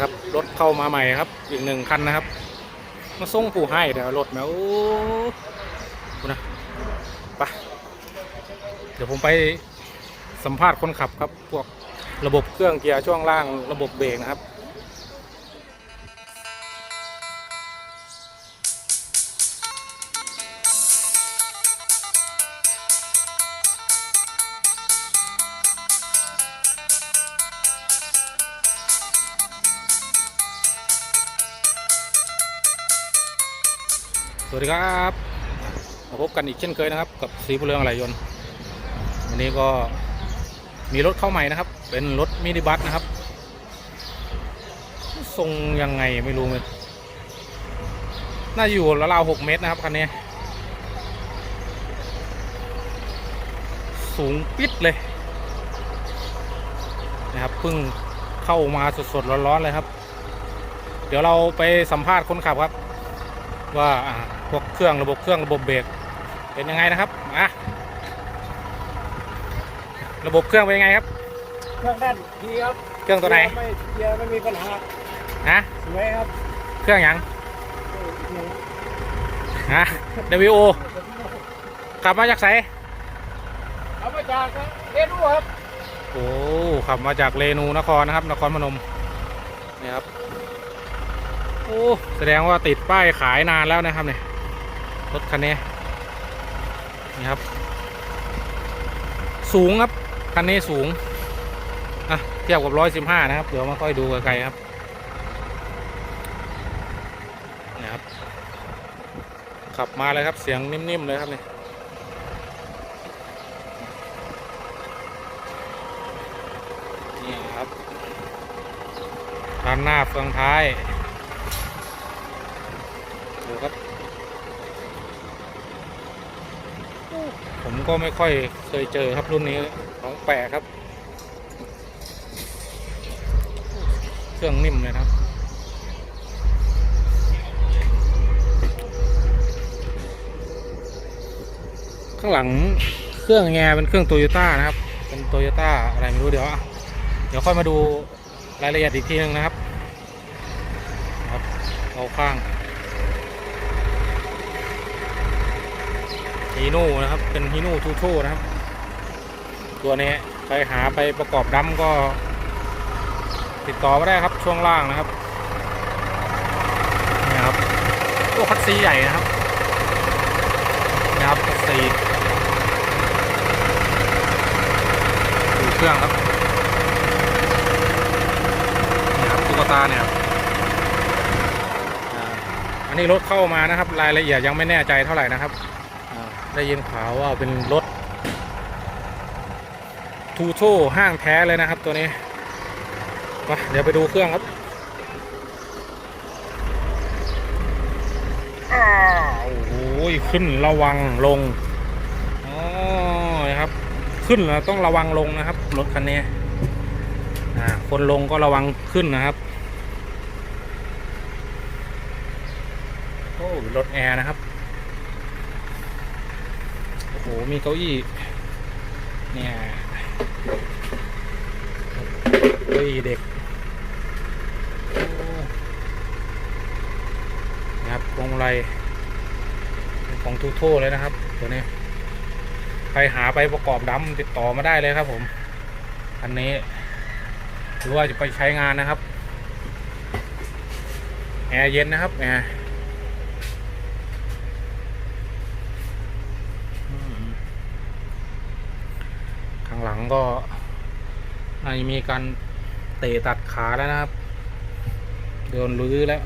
นะครับ รถเข้ามาใหม่ครับ อีกหนึ่งคันนะครับ มาส่งผู้ให้เดี๋ยวรถแมวโอ้ดูนะไปเดี๋ยวผมไปสัมภาษณ์คนขับครับ พวกระบบเครื่องเกียร์ช่วงล่างระบบเบรกนะครับ สวัสดีครับมาพบกันอีกเช่นเคยนะครับ กับสีบุเรืองอะไหลยนต์วันนี้ก็มีรถเข้าใหม่นะครับ เป็นรถมินิบัสนะครับ ทรงยังไงไม่รู้เลยน่าอยู่ราวๆหกเมตรนะครับคันนี้ สูงปิดเลยนะครับเพิ่งเข้ามาสดๆร้อนๆเลยครับ เดี๋ยวเราไปสัมภาษณ์คนขับครับ ว่า เครื่องระบบเครื่องระบบเบรกเป็นยังไงนะครับอะระบบเครื่องเป็นยังไงครับ เครื่องแน่นดีครับเครื่องตัวไหนไม่เกียร์ไม่มีปัญหาฮะสวยครับ เครื่องหยังเอออีกหนึ่งฮะ WO ขับมาจากไสเอามาจากเรนูครับโอ้ขับมาจากเรนูนครนะครับ นครพนมนี่ครับโอ้แสดงว่าติดป้ายขายนานแล้วนะครับเนี่ย รถคันนี้นี่ครับ สูงครับคันนี้สูงอะเทียบกับร้อยสิบห้านะครับ เดี๋ยวมาค่อยดูไกลๆครับนี่ครับ ขับมาเลยครับเสียงนิ่มๆเลยครับเนี่ยนี่ครับด้านหน้าเฟืองท้ายดูครับ ผมก็ไม่ค่อยเคยเจอครับรุ่นนี้ของแปลกครับ เครื่องนิ่มเลยครับ ข้างหลังเครื่องแงเป็นเครื่องโตโยต้านะครับ เป็นโตโยต้าอะไรไม่รู้เดี๋ยวอะเดี๋ยวค่อยมาดูรายละเอียดอีกทีนึงนะครับนะครับเอาข้าง ฮีโน่นะครับ เป็นฮีโน่ทูโทนะครับ ตัวนี้ไปหาไปประกอบดัมก็ ติดต่อมาได้ครับช่วงล่างนะครับนี่ครับตัวคัดซีใหญ่นะครับนี่ครับคัดซีดูเครื่องครับนี่ครับตุ๊กตาเนี่ยอ่าอันนี้รถเข้ามานะครับ รายละเอียดยังไม่แน่ใจเท่าไหร่นะครับาได้ยินข่าวว่าเป็นรถทูโทห้างแท้เลยนะครับตัวนี้มาเดี๋ยวไปดูเครื่องครับอ้าวโอ้ยขึ้นระวังลงอ๋อนะครับ ขึ้นแล้วต้องระวังลงนะครับรถคันนี้อ่าคนลงก็ระวังขึ้นนะครับโอ้รถแอร์นะครับโอ้โหมีเก้าอี้เนี่ยเก้าอี้เด็กนะครับพวงมาลัยของทูโทเลยนะครับตัวนี้ใครหาไปประกอบดำติดต่อมาได้เลยครับผม อันนี้หรือว่าจะไปใช้งานนะครับ แอร์เย็นนะครับแอร์อืมข้า งหลังก็น่าจะมีการเตะตัดขาแล้วนะครับโดนรื้อแล้ว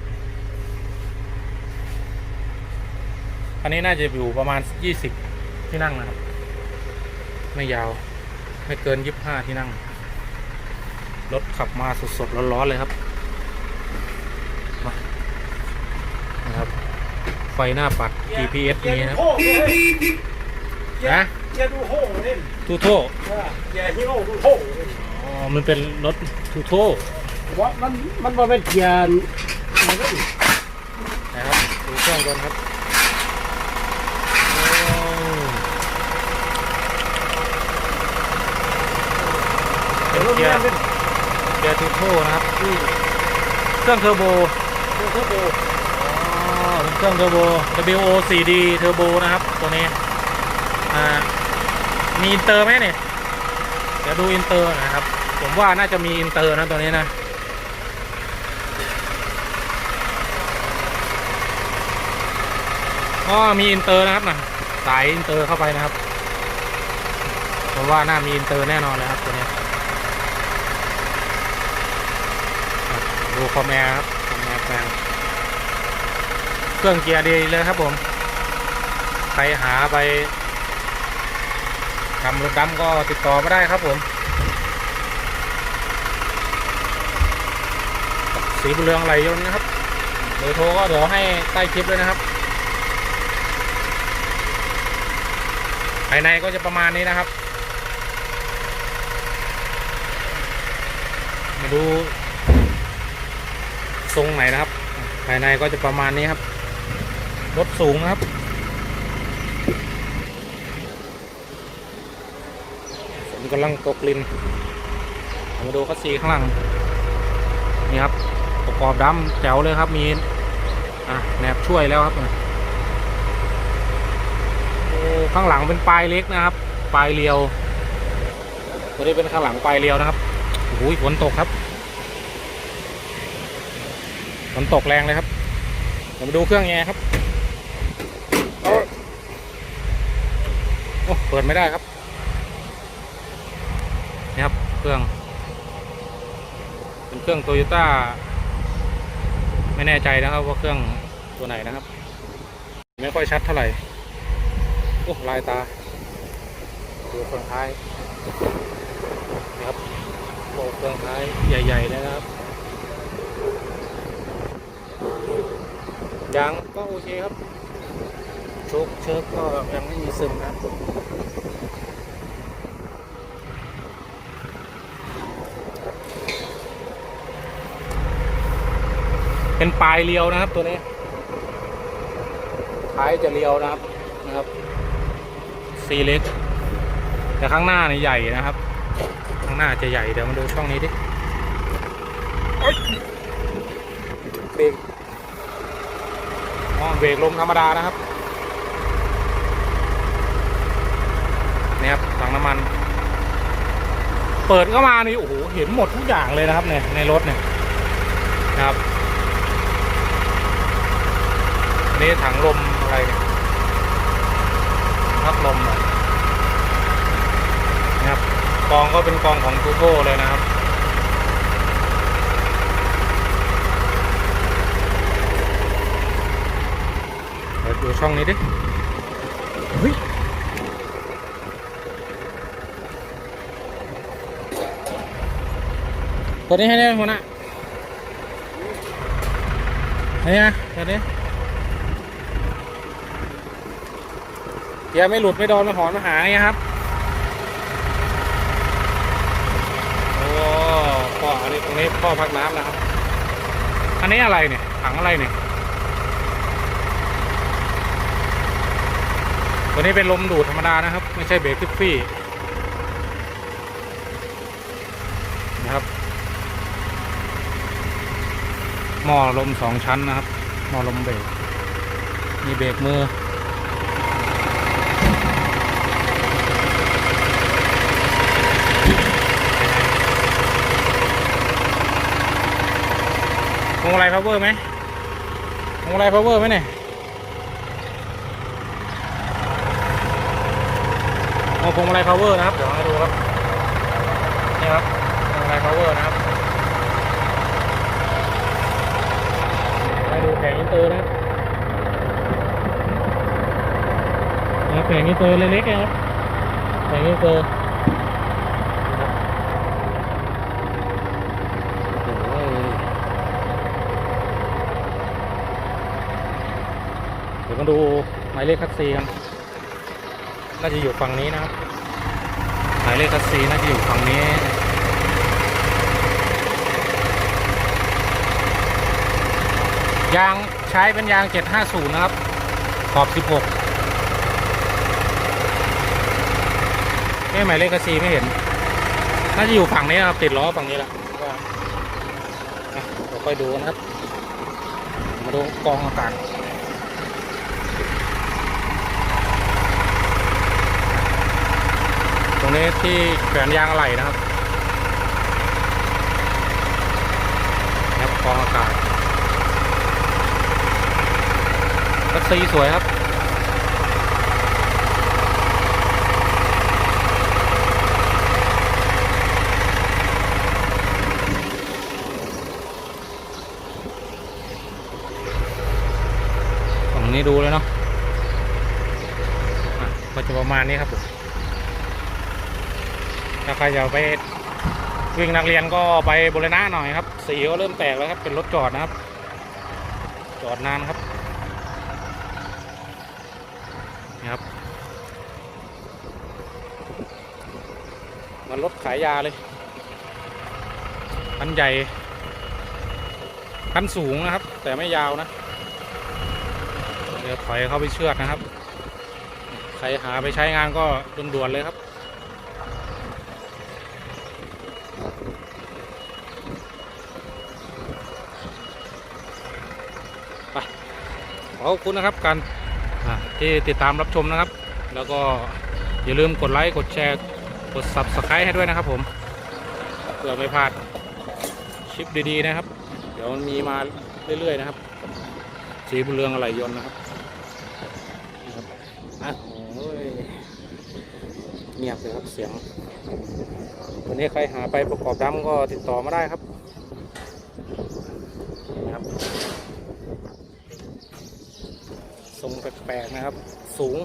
อันนี้น่าจะอยู่ประมาณ 20 ที่นั่งนะครับ ไม่ยาว ไม่เกิน 25 ที่นั่ง รถขับมาสดๆร้อนๆเลยครับมานะครับ ไฟหน้าปัด GPS เกียร์นี้ดูนะครับโห่เลยเกียนะร์เกียร์ดูโห่เลย ทูโทเออเกียร์ฮีโร่ดูโห่เลยอ๋อ มันเป็นรถทูโทว่ามันมันมาเป็นเกียร์มันก็นะครับดูเครื่องก่อนครับโอ้เป็นเกียร์เป็นเกียร์ทูโทนะครับอืมเครื่องเทอร์โบตัวเทอร์โบอ๋อเป็นเครื่องเทอร์โบ WO 4D เทอร์โบนะครับตัวนี้อ่า มีอินเตอร์ไหมเนี่ยเดี๋ยวดูอินเตอร์นะครับ ผมว่าน่าจะมีอินเตอร์นะตัวนี้นะก็มีอินเตอร์นะครับนะสายอินเตอร์เข้าไปนะครับ ผมว่าน่ามีอินเตอร์แน่นอนเลยครับตัวนี้ดูคอมแอร์ครับคอมแอร์แปลงเครื่องเกียร์ดีเลยครับผม ใครหาไป ทำรถดำก็ติดต่อมาได้ครับผมสีบุเรืองไหลยนต์นะครับเบอร์โทรก็เดี๋ยวให้ใต้คลิปเลยนะครับ ภายในก็จะประมาณนี้นะครับ มาดูทรงไหนนะครับ ภายในก็จะประมาณนี้ครับ รถสูงนะครับ ฝนกำลังตกลินมาดูคัสซีข้างหลังนี่ครับประกอบดำแจ๋วเลยครับมีอะแหนบช่วยแล้วครับโอ้ข้างหลังเป็นปลายเล็กนะครับ ปลายเรียวตัวนี้เป็นข้างหลังปลายเรียวนะครับโอ้โหฝนตกครับฝนตกแรงเลยครับเดี๋ยวมาดูเครื่องแงครับโอ้เปิดไม่ได้ครับ เครื่อง เป็นเครื่องโตโยต้าไม่แน่ใจนะครับว่าเครื่องตัวไหนนะครับ ไม่ค่อยชัดเท่าไหร่โอ้ลายตาดูเครื่องท้ายนี่ครับโอ้เครื่องท้ายใหญ่ ๆ นะครับยางก็โอเคครับโชคเชิกก็ยังไม่มีซึมนะครับ เป็นปลายเรียวนะครับตัวนี้ท้ายจะเรียวนะครับนะครับซีเล็กแต่ข้างหน้านี่ใหญ่นะครับ ข้างหน้าจะใหญ่เดี๋ยวมาดูช่องนี้ดิเบรกอ๋อเบรกลมธรรมดานะครับเนี่ยครับถังน้ำมัน เปิดเข้ามานี่โอ้โหเห็นหมดทุกอย่างเลยนะครับเนี่ยในรถเนี่ยนะครับอั นี่ถังลมอะไรเนี่ยพัดลมนะครับกองก็เป็นกองของทูโบเลยนะครับเดี๋ยวดูช่องนี้ดิเฮ้ยตัวนี้ให้ได้ไหมคนน่ะนี่นะตัวนี้ เกียร์ไม่หลุดไม่โดนไม่หอนไม่หาไงครับ โอ้พ่ออันนี้ตรงนี้พ่อพักน้ำนะครับ อันนี้อะไรเนี่ยถังอะไรเนี่ยตัวนี้เป็นลมดูดธรรมดานะครับ ไม่ใช่เบรกทิฟฟี่นะครับหม้อลมสองชั้นนะครับหม้อลมเบรกมีเบรกมือ วงมาลัยพาวเวอร์ไหมพวงมาลัยพาวเวอร์ไหมเนี่ยโอ้พวงมาลัยพาวเวอร์นะครับ เดี๋ยวให้ดูครับ นี่ครับพวงมาลัยพาวเวอร์นะครับให้ดูแผงอินเตอร์นะครับนะครับแผงอินเตอร์เล็กๆนะครับแผงอินเตอร์นะครับโอ้โหเดี๋ยวมาดูหมายเลขคัสซีกันน่าจะอยู่ฝั่งนี้นะครับ หมายเลขคัสซีน่าจะอยู่ฝั่งนี้ยางใช้เป็นยาง 750 นะครับ ขอบ 16เอ๊ะหมายเลขกระซีไม่เห็น น่าจะอยู่ฝั่งนี้นะครับ ติดล้อฝั่งนี้แหละว่าอะคค่อยดูนะครับ มาดูกองอากาศ รงนี้ที่แขวนยางไหล่นะครับนะครับกองอากาศรักซีสวยครับฝั่งนี้ดูเลยเนาะก็จะประมาณนี้ครับผม ถ้าใครจะไปวิ่งนักเรียนก็ไปบริณะหน่อยครับ สีก็เริ่มแตกแล้วครับ เป็นรถจอดนะครับ จอดนานครับนี่ครับ มันรถขายยาเลยคันใหญ่คันสูงนะครับ แต่ไม่ยาวนะเดี๋ยวถอยเข้าไปเชือดนะครับ ใครหาไปใช้งานก็ด่วนๆเลยครับ ขอบคุณนะครับการที่ติดตามรับชมนะครับ แล้วก็อย่าลืมกดไลค์กดแชร์กด Subscribe ให้ด้วยนะครับผมเพื่อไม่พลาดคลิปดีๆนะครับ เดี๋ยวมันมีมาเรื่อยๆนะครับ สีบุญเรืองอะไรยนต์นะครับนะครับอะโอ้ยเงียบเลยครับเสียงวันนี้ใครหาไปประกอบดำก็ติดต่อมาได้ครับนะครับ ทรงแปลกๆนะครับ สูง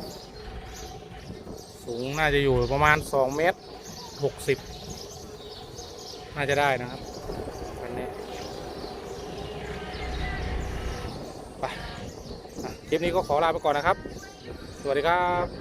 สูงน่าจะอยู่ประมาณ2เมตร60น่าจะได้นะครับอันนี้ไปคลิปนี้ก็ขอลาไปก่อนนะครับ สวัสดีครับ